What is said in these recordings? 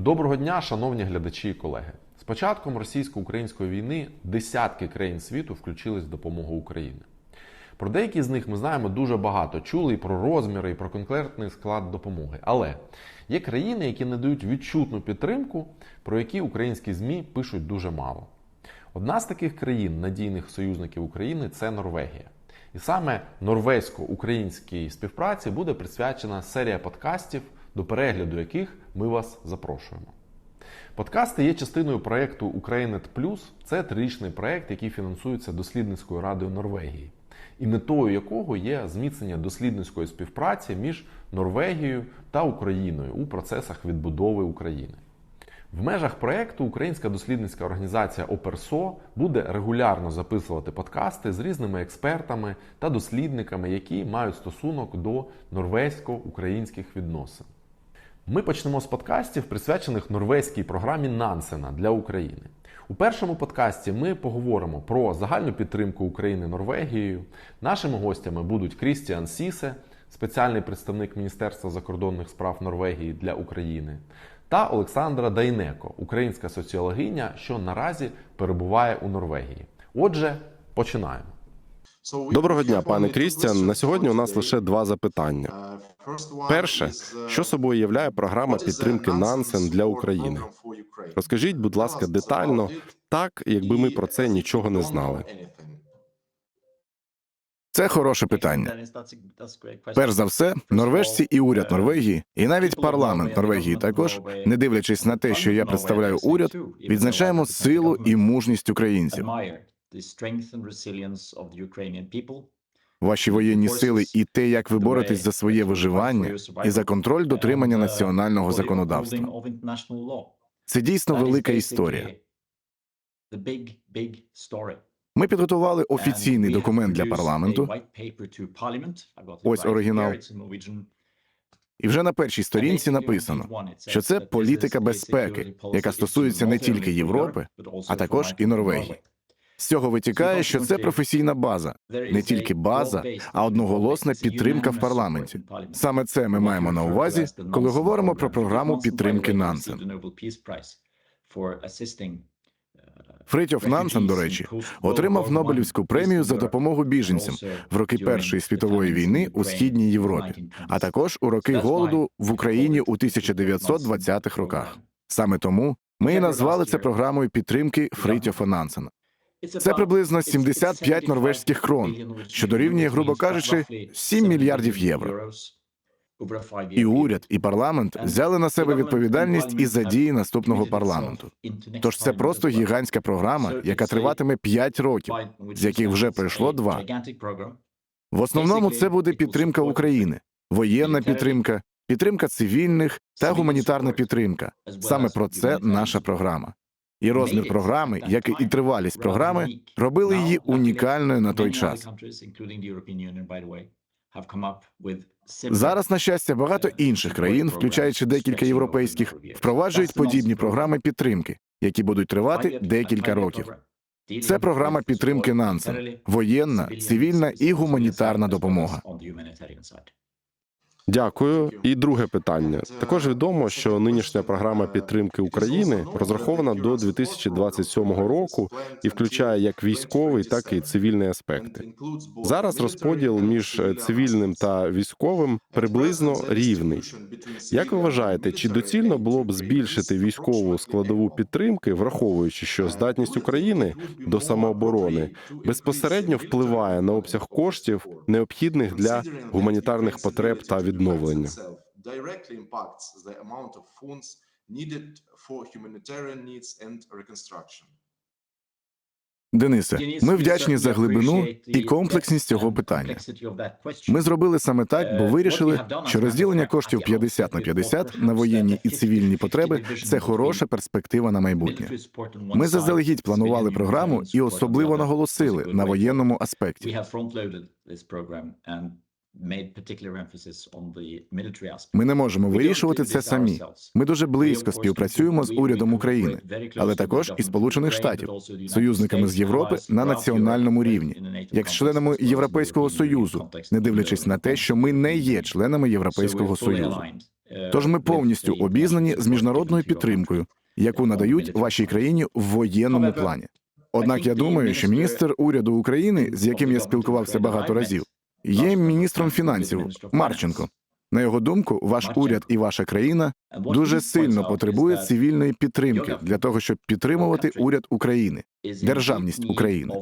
Доброго дня, шановні глядачі і колеги. З початком російсько-української війни десятки країн світу включились в допомогу Україні. Про деякі з них ми знаємо дуже багато, чули і про розміри, і про конкретний склад допомоги. Але є країни, які не дають відчутну підтримку, про які українські ЗМІ пишуть дуже мало. Одна з таких країн, надійних союзників України, це Норвегія. І саме норвезько-українській співпраці буде присвячена серія подкастів, до перегляду яких ми вас запрошуємо. Подкасти є частиною проєкту Українет Плюс. Це трирічний проєкт, який фінансується дослідницькою радою Норвегії, і метою якого є зміцнення дослідницької співпраці між Норвегією та Україною у процесах відбудови України. В межах проєкту Українська дослідницька організація ОПЕРСО буде регулярно записувати подкасти з різними експертами та дослідниками, які мають стосунок до норвезько-українських відносин. Ми почнемо з подкастів, присвячених норвезькій програмі Нансена для України. У першому подкасті ми поговоримо про загальну підтримку України Норвегією. Нашими гостями будуть Крістіан Сісе, спеціальний представник Міністерства закордонних справ Норвегії для України, та Олександра Дайнеко, українська соціологиня, що наразі перебуває у Норвегії. Отже, починаємо. Доброго дня, пане Крістіан. На сьогодні у нас лише два запитання. Перше, що собою являє програма підтримки Нансен для України? Розкажіть, будь ласка, детально, так якби ми про це нічого не знали. Це хороше питання. Перш за все, норвежці і уряд Норвегії, і навіть парламент Норвегії також, не дивлячись на те, що я представляю уряд, відзначаємо силу і мужність українців. Ваші воєнні сили і те, як ви боретесь за своє виживання і за контроль дотримання національного законодавства. Це дійсно велика історія. Ми підготували офіційний документ для парламенту. Ось оригінал. І вже на першій сторінці написано, що це політика безпеки, яка стосується не тільки Європи, а також і Норвегії. З цього витікає, що це професійна база, не тільки база, а одноголосна підтримка в парламенті. Саме це ми маємо на увазі, коли говоримо про програму підтримки Нансен. Фритьоф Нансен, до речі, отримав Нобелівську премію за допомогу біженцям в роки Першої світової війни у східній Європі, а також у роки голоду в Україні у 1920-х роках. Саме тому ми і назвали це програмою підтримки Фритьофа Нансена. Це приблизно 75 норвежських крон, що дорівнює, грубо кажучи, 7 мільярдів євро. І уряд, і парламент взяли на себе відповідальність і за дії наступного парламенту. Тож це просто гігантська програма, яка триватиме 5 років, з яких вже пройшло два. В основному це буде підтримка України, воєнна підтримка, підтримка цивільних та гуманітарна підтримка. Саме про це наша програма. І розмір програми, як і тривалість програми, робили її унікальною на той час. Зараз, на щастя, багато інших країн, включаючи декілька європейських, впроваджують подібні програми підтримки, які будуть тривати декілька років. Це програма підтримки Нансен, воєнна, цивільна і гуманітарна допомога. Дякую. І друге питання. Також відомо, що нинішня програма підтримки України розрахована до 2027 року і включає як військовий, так і цивільний аспекти. Зараз розподіл між цивільним та військовим приблизно рівний. Як ви вважаєте, чи доцільно було б збільшити військову складову підтримки, враховуючи, що здатність України до самооборони безпосередньо впливає на обсяг коштів, необхідних для гуманітарних потреб та відновлення? Денисе, ми вдячні за глибину і комплексність цього питання. Ми зробили саме так, бо вирішили, що розділення коштів 50 на 50 на воєнні і цивільні потреби це хороша перспектива на майбутнє. Ми заздалегідь планували програму і особливо наголосили на воєнному аспекті. Ми не можемо вирішувати це самі. Ми дуже близько співпрацюємо з урядом України, але також і Сполучених Штатів, союзниками з Європи на національному рівні, як з членами Європейського союзу, не дивлячись на те, що ми не є членами Європейського союзу. Тож ми повністю обізнані з міжнародною підтримкою, яку надають вашій країні в воєнному плані. Однак я думаю, що міністр уряду України, з яким я спілкувався багато разів, є міністром фінансів Марченко. На його думку, ваш уряд і ваша країна дуже сильно потребує цивільної підтримки для того, щоб підтримувати уряд України, державність України.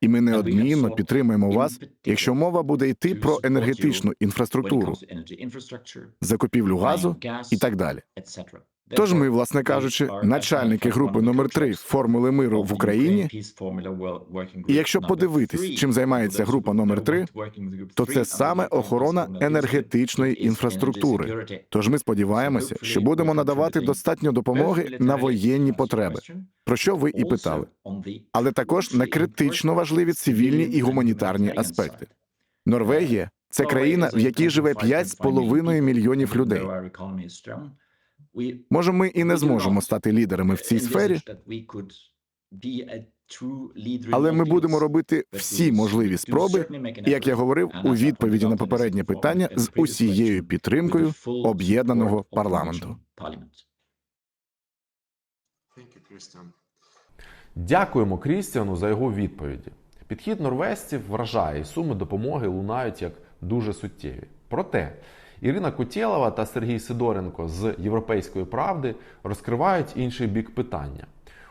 І ми неодмінно підтримуємо вас, якщо мова буде йти про енергетичну інфраструктуру, закупівлю газу і так далі. Тож ми, власне кажучи, начальники групи номер 3 формули миру в Україні. І якщо подивитись, чим займається група номер 3 то це саме охорона енергетичної інфраструктури. Тож ми сподіваємося, що будемо надавати достатньо допомоги на воєнні потреби, про що ви і питали, але також на критично важливі цивільні і гуманітарні аспекти. Норвегія це країна, в якій живе 5,5 мільйонів людей. Може, ми і не зможемо стати лідерами в цій сфері, але ми будемо робити всі можливі спроби, як я говорив у відповіді на попереднє питання, з усією підтримкою об'єднаного парламенту. Дякуємо Крістіану за його відповіді. Підхід норвезців вражає, і суми допомоги лунають як дуже суттєві. Проте Ірина Кутєлова та Сергій Сидоренко з Європейської правди розкривають інший бік питання.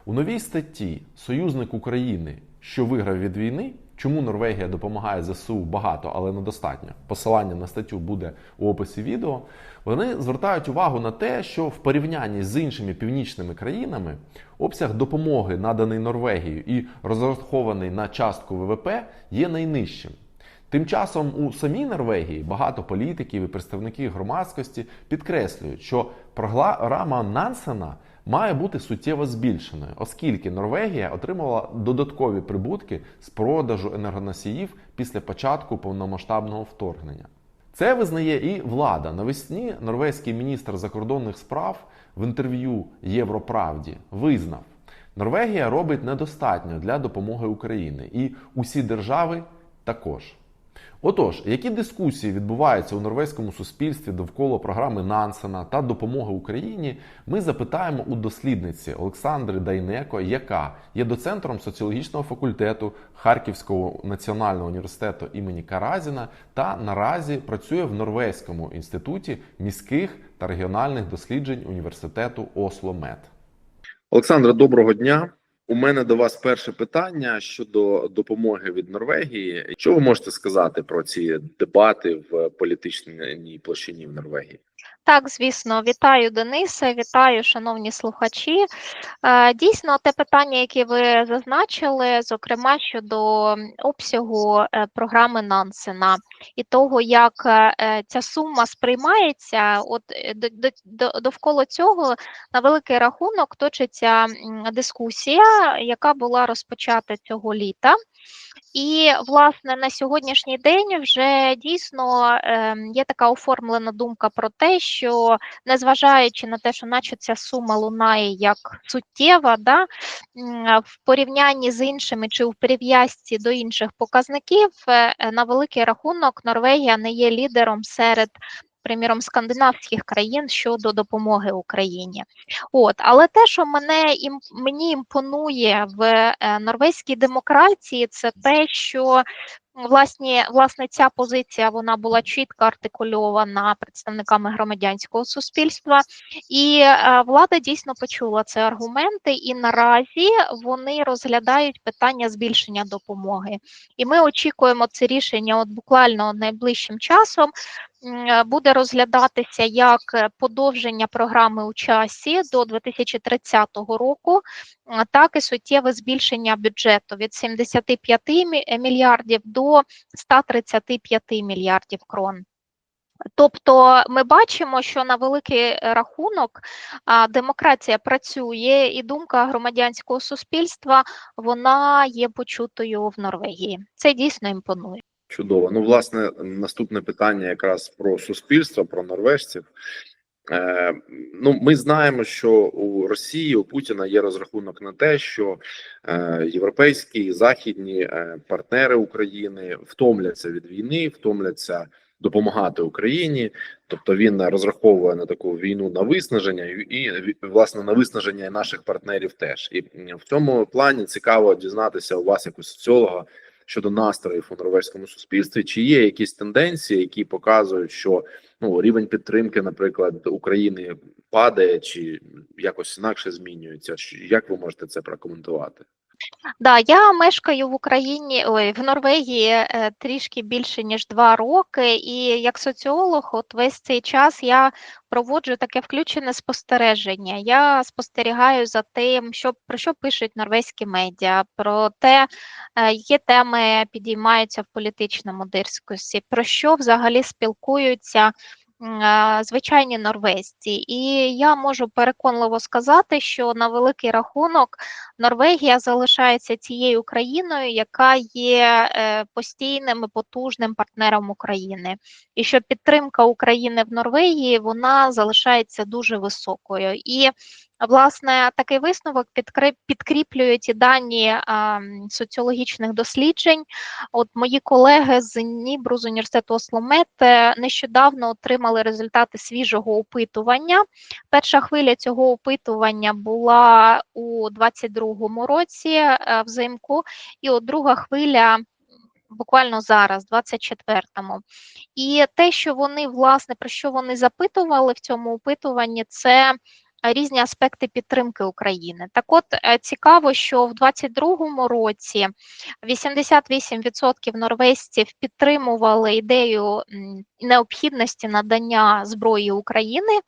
У новій статті Союзник України, що виграв від війни, чому Норвегія допомагає ЗСУ багато, але недостатньо. Посилання на статтю буде у описі відео. Вони звертають увагу на те, що в порівнянні з іншими північними країнами обсяг допомоги, наданий Норвегією і розрахований на частку ВВП, є найнижчим. Тим часом у самій Норвегії багато політиків і представників громадськості підкреслюють, що програма Нансена має бути суттєво збільшеною, оскільки Норвегія отримала додаткові прибутки з продажу енергоносіїв після початку повномасштабного вторгнення. Це визнає і влада. Навесні норвезький міністр закордонних справ в інтерв'ю Європравді визнав, Норвегія робить недостатньо для допомоги Україні, і усі держави також. Отож, які дискусії відбуваються у норвезькому суспільстві довкола програми Нансена та допомоги Україні, ми запитаємо у дослідниці Олександри Дайнеко, яка є доцентром соціологічного факультету Харківського національного університету імені Каразіна та наразі працює в Норвезькому інституті міських та регіональних досліджень університету Осло-Мет. Олександра, доброго дня. У мене до вас перше питання щодо допомоги від Норвегії. Що ви можете сказати про ці дебати в політичній площині в Норвегії? Так, звісно, вітаю Денисе, вітаю, шановні слухачі. Е, Дійсно, те питання, яке ви зазначили, зокрема щодо обсягу е, програми Нансена і того, як е, ця сума сприймається, от до- до- до- довкола цього на великий рахунок точиться дискусія, яка була розпочата цього літа. І, власне, на сьогоднішній день вже дійсно ем, є така оформлена думка про те, що незважаючи на те, що наче ця сума лунає як суттєва, да, в порівнянні з іншими чи в прив'язці до інших показників, е, е, на великий рахунок Норвегія не є лідером серед. Приміром, скандинавських країн щодо допомоги Україні, от але те, що мене ім мені імпонує в е, норвезькій демократії, це те, що власні власне ця позиція вона була чітко артикульована представниками громадянського суспільства, і е, влада дійсно почула ці аргументи, і наразі вони розглядають питання збільшення допомоги. І ми очікуємо це рішення от буквально найближчим часом. Е, Буде розглядатися як е, подовження програми у часі до 2030 року, так і суттєве збільшення бюджету від 75 е, мільярдів до 135 мільярдів крон. Тобто ми бачимо, що на великий е, рахунок демократія працює, і думка громадянського суспільства вона є почутою в Норвегії. Це дійсно імпонує. Чудово. Ну, власне, наступне питання якраз про суспільство, про норвежців. Е, ну, ми знаємо, що у Росії у Путіна є розрахунок на те, що е, європейські і західні е, партнери України втомляться від війни, втомляться допомагати Україні, тобто він розраховує на таку війну на виснаження і, і власне на виснаження наших партнерів теж. І в цьому плані цікаво дізнатися у вас, як у соціолога, щодо настроїв у норвезькому суспільстві, чи є якісь тенденції, які показують, що ну рівень підтримки, наприклад, України падає, чи якось інакше змінюється. Як ви можете це прокоментувати? Да, я мешкаю в Україні, ой, в Норвегії е, трішки більше ніж два роки, і як соціолог, от весь цей час я проводжу таке включене спостереження. Я спостерігаю за тим, що про що пишуть норвезькі медіа, про те, е, які теми підіймаються в політичному дискусі, про що взагалі спілкуються. Звичайні норвезці, і я можу переконливо сказати, що на великий рахунок Норвегія залишається тією країною, яка є е, постійним і потужним партнером України, і що підтримка України в Норвегії вона залишається дуже високою. І власне такий висновок підкріп- підкріплюють і дані соціологічних досліджень. От мої колеги з Нібру з університету Осломет е, нещодавно отримали результати свіжого опитування. Перша хвиля цього опитування була у 22-му році е, взимку, і от друга хвиля. Буквально зараз, 24-му. І те, що вони, власне, про що вони запитували в цьому опитуванні, це різні аспекти підтримки України. Так от е, цікаво, що в 22-му році 88% норвезців підтримували ідею необхідності надання зброї України,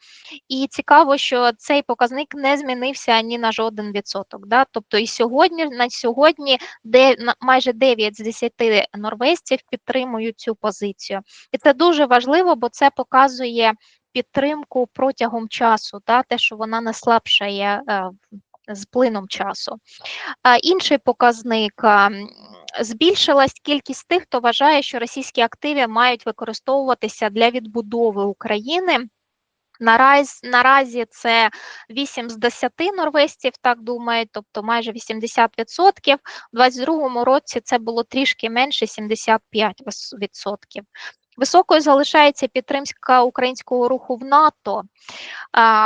і цікаво, що цей показник не змінився ні на жоден відсоток. Да? Тобто і сьогодні, на сьогодні, де майже 9 з 10 норвезців підтримують цю позицію. І це дуже важливо, бо це показує підтримку протягом часу, да? те, що вона не слабшає е, з плином часу. А інший показник збільшилась кількість тих, хто вважає, що російські активи мають використовуватися для відбудови України. Наразі, наразі це 8 з 10 норвезців так думають, тобто майже 80%. У 2022 році це було трішки менше 75%. Високою залишається підтримка українського руху в НАТО,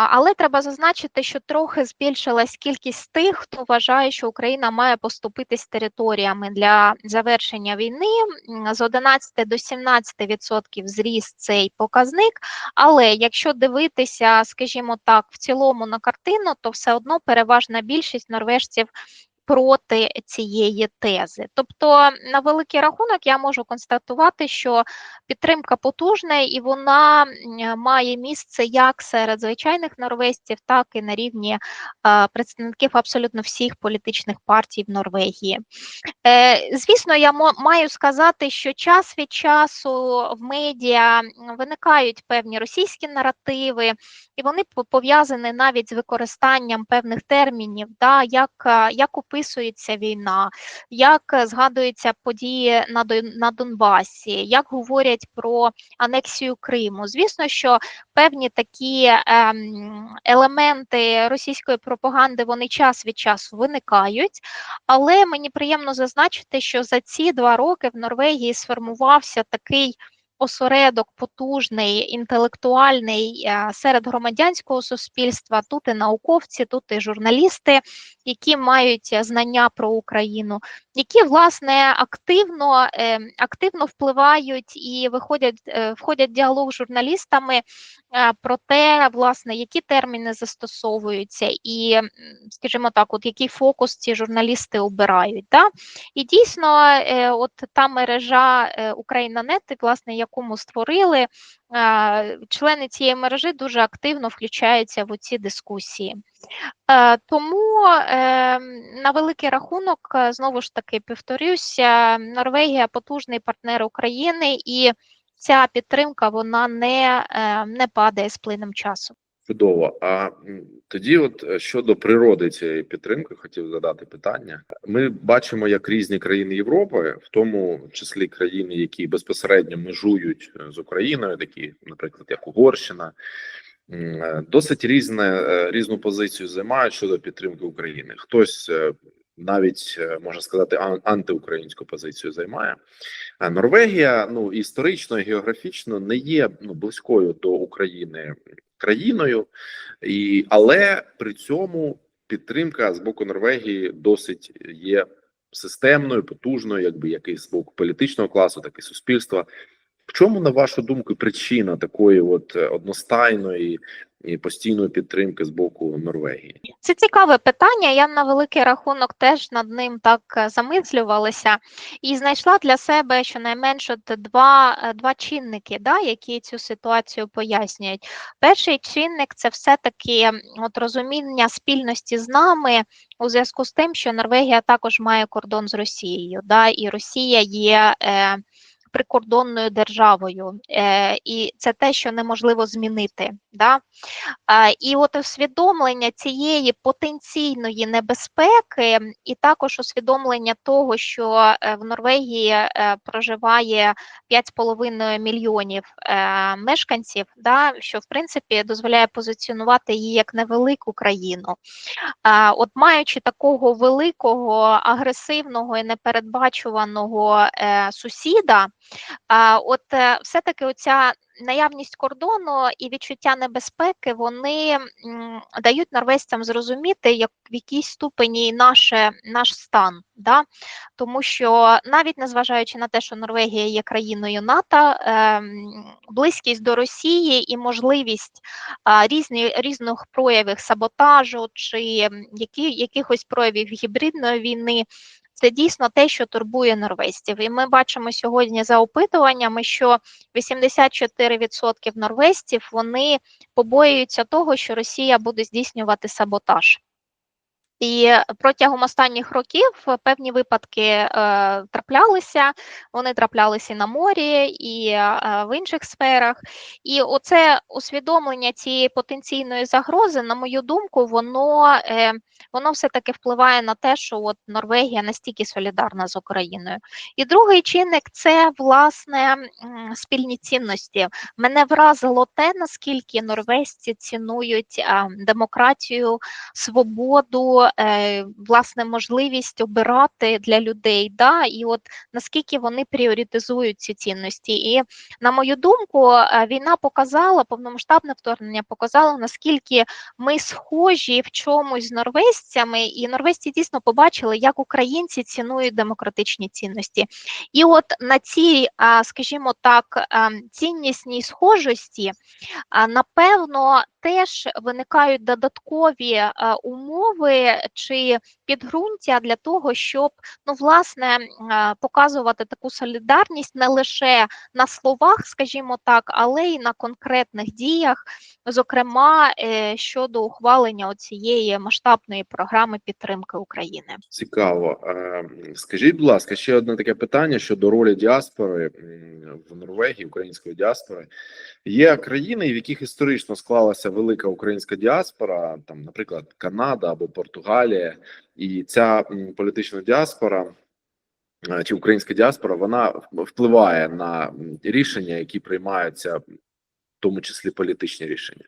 але треба зазначити, що трохи збільшилась кількість тих, хто вважає, що Україна має поступитись територіями для завершення війни. З 11 до 17% зріс цей показник. Але якщо дивитися, скажімо так, в цілому на картину, то все одно переважна більшість норвежців проти цієї тези. Тобто, на великий рахунок, я можу констатувати, що підтримка потужна і вона має місце як серед звичайних норвезців, так і на рівні е, представників абсолютно всіх політичних партій в Норвегії. Е, Звісно, я маю сказати, що час від часу в медіа виникають певні російські наративи, і вони по- пов'язані навіть з використанням певних термінів, да, як, як описується війна, як е, згадуються події на, на Донбасі, як говорять про анексію Криму. Звісно, що певні такі ем, елементи російської пропаганди вони час від часу виникають. Але мені приємно зазначити, що за ці два роки в Норвегії сформувався такий осередок потужний, інтелектуальний е, серед громадянського суспільства. Тут і науковці, тут і журналісти, які мають е, знання про Україну, які власне активно, е, активно впливають і виходять, входять в діалог з журналістами про те, власне, які терміни застосовуються, і, скажімо так, от який фокус ці журналісти обирають. Да? І дійсно, от та мережа Україна.нет, власне, яку ми створили, члени цієї мережі дуже активно включаються в ці дискусії. Тому е, на великий рахунок, е, знову ж таки, повторюся, Норвегія потужний партнер України, і ця підтримка вона не, е, не падає з плином часу. Чудово. А тоді, от е, щодо природи цієї підтримки, хотів задати питання. Ми бачимо, як різні країни Європи, в тому числі країни, які безпосередньо межують е, з Україною, такі, наприклад, як Угорщина, е, досить різне різну позицію займають щодо підтримки України. Хтось навіть можна сказати антиукраїнську позицію займає. А Норвегія ну історично географічно не є ну близькою до України країною, і але при цьому підтримка з боку Норвегії досить є системною, потужною, якби який з боку політичного класу, так і суспільства. Чому, на вашу думку, причина такої от е, одностайної і постійної підтримки з боку Норвегії? Це цікаве питання. Я на великий рахунок теж над ним так е, замислювалася і знайшла для себе щонайменше два, е, два чинники, да, які цю ситуацію пояснюють. Перший чинник це все-таки от розуміння спільності з нами у зв'язку з тим, що Норвегія також має кордон з Росією, да, і Росія є. Прикордонною державою, е, і це те, що неможливо змінити. Да? І от усвідомлення цієї потенційної небезпеки, і також усвідомлення того, що е, в Норвегії е, проживає 5,5 мільйонів е, мешканців, да, що в принципі дозволяє позиціонувати її як невелику країну. А, От маючи такого великого, агресивного і непередбачуваного е, сусіда, от е, все-таки оця наявність кордону і відчуття небезпеки вони дають норвезцям зрозуміти, як в якій ступені наше, наш стан. Да? Тому що навіть незважаючи на те, що Норвегія є країною НАТО, ем, близькість до Росії і можливість різні, різних проявів саботажу чи які, якихось проявів гібридної війни. Це дійсно те, що турбує норвезців. І ми бачимо сьогодні за опитуваннями, що 84% норвезців вони побоюються того, що Росія буде здійснювати саботаж. І протягом останніх років певні випадки е, траплялися, вони траплялися на морі, і е, в інших сферах. І оце усвідомлення цієї потенційної загрози, на мою думку, воно, е, воно все-таки впливає на те, що от Норвегія настільки солідарна з Україною. І другий чинник це власне спільні цінності. Мене вразило те, наскільки норвезці цінують а, демократію, свободу, власне, можливість обирати для людей. Да? І от наскільки вони пріоритизують ці цінності. І на мою думку, е, війна показала, повномасштабне вторгнення показало, наскільки ми схожі в чомусь з норвезцями, і норвезці дійсно побачили, як українці цінують демократичні цінності. І от на цій, скажімо так, ціннісній схожості, напевно, теж виникають додаткові е, умови чи підґрунтя для того, щоб ну, власне показувати таку солідарність не лише на словах, скажімо так, але й на конкретних діях, зокрема е, щодо ухвалення цієї масштабної програми підтримки України. Цікаво. Скажіть, будь ласка, ще одне таке питання щодо ролі діаспори в Норвегії, української діаспори. Є країни, в яких історично склалася велика українська діаспора, там, наприклад, Канада або Португалія, і ця політична діаспора. е, Чи українська діаспора вона впливає на рішення, які приймаються, в тому числі політичні рішення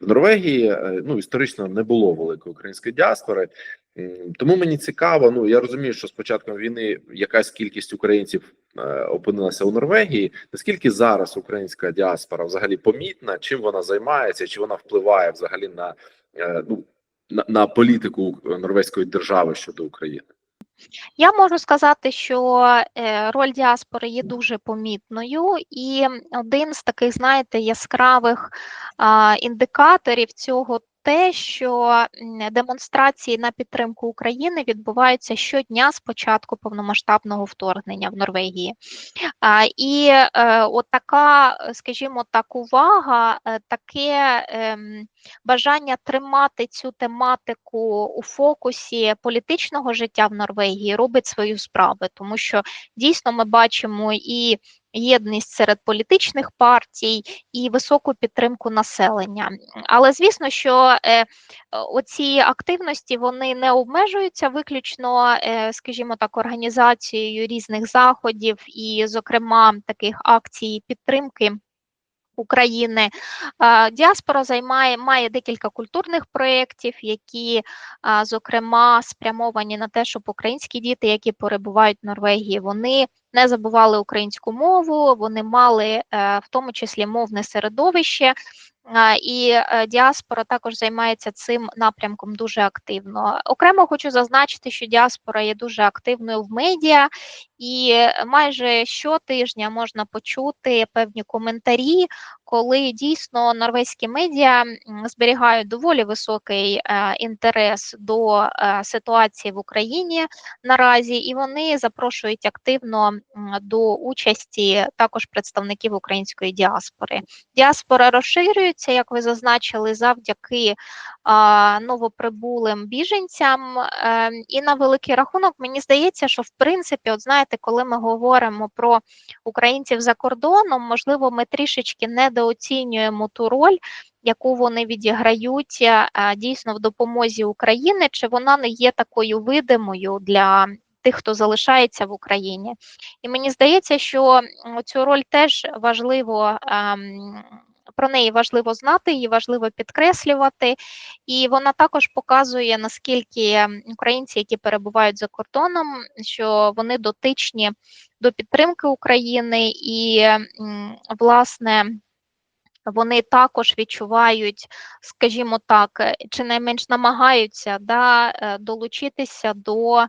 в Норвегії. е, Ну історично не було великої української діаспори, Тому мені цікаво. Ну я розумію, що з початком війни якась кількість українців е, опинилася у Норвегії. Наскільки зараз українська діаспора взагалі помітна? Чим вона займається? Чи вона впливає взагалі на ну на, на політику норвезької держави щодо України? Я можу сказати, що е, роль діаспори є дуже помітною, і один з таких, знаєте, яскравих індикаторів цього те, що демонстрації на підтримку України відбуваються щодня з початку повномасштабного вторгнення в Норвегії. І е, от скажімо так, увага, е, таке ем, бажання тримати цю тематику у фокусі політичного життя в Норвегії робить свою справу, тому що дійсно ми бачимо і єдність серед політичних партій, і високу підтримку населення. Але звісно, що е, оці активності вони не обмежуються виключно, е, скажімо так, організацією різних заходів, і, зокрема, таких акцій підтримки України. Діаспора займає має декілька культурних проєктів, які, зокрема, спрямовані на те, щоб українські діти, які перебувають в Норвегії, вони не забували українську мову, вони мали е, в тому числі мовне середовище. І е, діаспора також займається цим напрямком дуже активно. Окремо хочу зазначити, що діаспора є дуже активною в медіа, і майже щотижня можна почути певні коментарі, коли дійсно норвезькі медіа зберігають доволі високий е, інтерес до е, ситуації в Україні наразі, і вони запрошують активно до участі також представників української діаспори. Діаспора розширюється, як ви зазначили, завдяки новоприбулим біженцям. Е, і на великий рахунок мені здається, що в принципі, от знаєте, коли ми говоримо про українців за кордоном, можливо, ми трішечки недооцінюємо ту роль, яку вони відіграють е, дійсно в допомозі України, чи вона не є такою видимою для тих, хто залишається в Україні. І мені здається, що цю роль теж важливо. Про неї важливо знати, її важливо підкреслювати, і вона також показує, наскільки українці, які перебувають за кордоном, що вони дотичні до підтримки України, і власне вони також відчувають, скажімо так, чи найменш намагаються да, е, долучитися до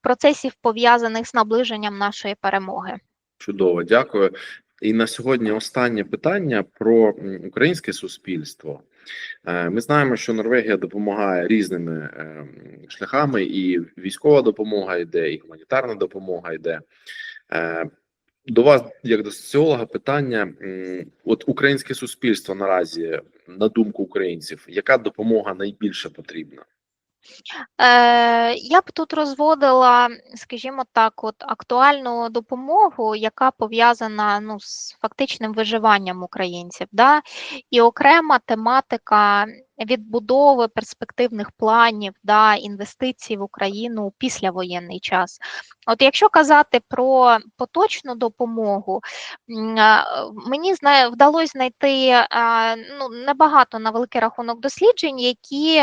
процесів пов'язаних з наближенням нашої перемоги. Чудово, дякую. І на сьогодні останнє питання про українське суспільство. Е, Ми знаємо, що Норвегія допомагає різними е, шляхами, і військова допомога йде, і гуманітарна допомога йде. Е, До вас, як до соціолога, питання: от українське суспільство наразі, на думку українців, яка допомога найбільше потрібна? Е, я б тут розводила, скажімо так, от актуальну допомогу, яка пов'язана ну, з фактичним виживанням українців. Да? І окрема тематика відбудови перспективних планів да, інвестицій в Україну у післявоєнний час. От якщо казати про поточну допомогу, мені вдалося знайти ну, небагато на великий рахунок досліджень, які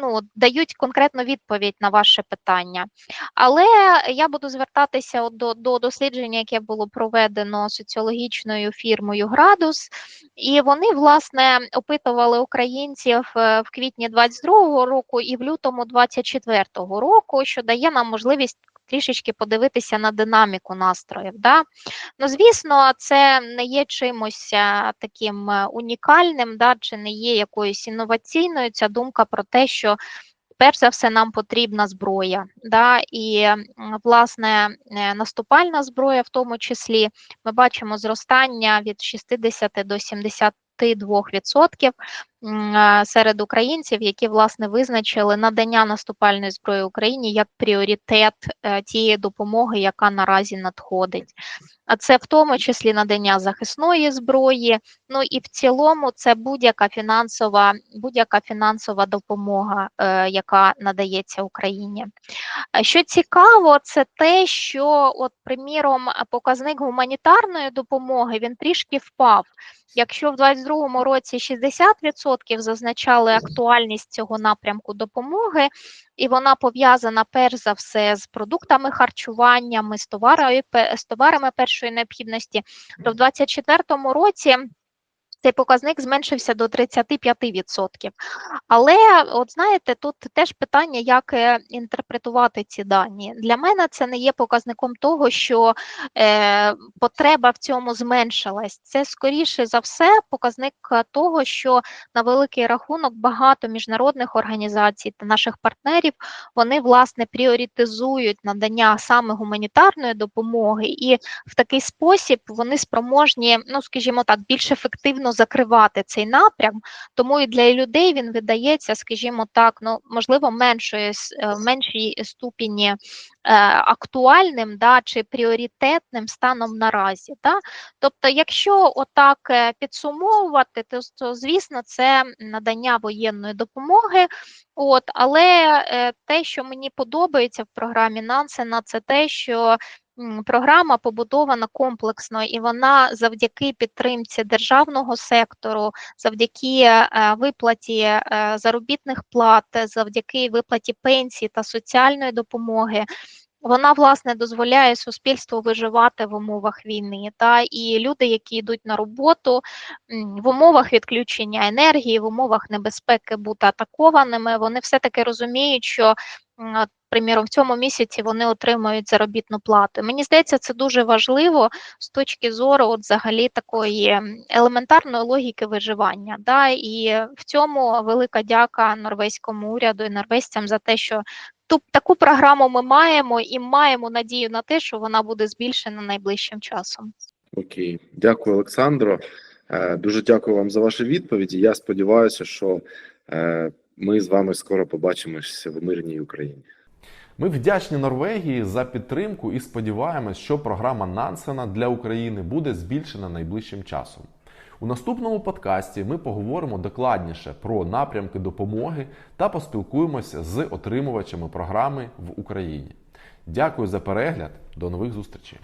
ну, дають конкретну відповідь на ваше питання. Але я буду звертатися до, до дослідження, яке було проведено соціологічною фірмою Градус, і вони власне опитували українців е, в квітні 22-го року і в лютому 24-го року, що дає нам можливість. Трішечки подивитися на динаміку настроїв. Да? Ну, звісно, це не є чимось таким е, унікальним, да, чи не є якоюсь інноваційною ця думка про те, що перш за все нам потрібна зброя. Да? І, власне, е, наступальна зброя, в тому числі, ми бачимо зростання від 60 до 72% м, е, серед українців, які власне визначили надання наступальної зброї Україні як пріоритет е, тієї допомоги, яка наразі надходить. А це в тому числі надання захисної зброї. Ну і в цілому це будь-яка фінансова, будь-яка фінансова допомога, е, яка надається Україні. Що цікаво, це те, що, от, приміром, показник гуманітарної допомоги він трішки впав. Якщо в 2022 році 60% зазначали актуальність цього напрямку допомоги, і вона пов'язана перш за все з продуктами харчуваннями, з товарами першої необхідності, то в 2024 році цей показник зменшився до 35%. Але, от знаєте, тут теж питання, як е, інтерпретувати ці дані. Для мене це не є показником того, що е, потреба в цьому зменшилась. Це скоріше за все показник того, що на великий рахунок багато міжнародних організацій та наших партнерів вони власне пріоритизують надання саме гуманітарної допомоги, і в такий спосіб вони спроможні, ну скажімо так, більш ефективно закривати цей напрям. Тому і для людей він видається, скажімо так, ну можливо, меншої е, меншій ступені е, актуальним да, чи пріоритетним станом наразі. Да? Тобто, якщо отак е, підсумовувати, то, то звісно, це надання воєнної допомоги. От, але те, що мені подобається в програмі Нансена, це те, що програма побудована комплексно, і вона завдяки підтримці державного сектору, завдяки е, виплаті е, заробітних плат, завдяки виплаті пенсій та соціальної допомоги. Вона власне дозволяє суспільству виживати в умовах війни. Та і люди, які йдуть на роботу в умовах відключення енергії, в умовах небезпеки бути атакованими, вони все-таки розуміють, що приміром в цьому місяці вони отримують заробітну плату. Мені здається, це дуже важливо з точки зору от, взагалі такої елементарної логіки виживання. Да? І в цьому велика дяка норвезькому уряду і норвезцям за те, що ту таку програму ми маємо і маємо надію на те, що вона буде збільшена найближчим часом. Окей, дякую, Олександро. Е, Дуже дякую вам за ваші відповіді. Я сподіваюся, що е, ми з вами скоро побачимося в мирній Україні. Ми вдячні Норвегії за підтримку і сподіваємось, що програма Нансена для України буде збільшена найближчим часом. У наступному подкасті ми поговоримо докладніше про напрямки допомоги та поспілкуємося з отримувачами програми в Україні. Дякую за перегляд. До нових зустрічей!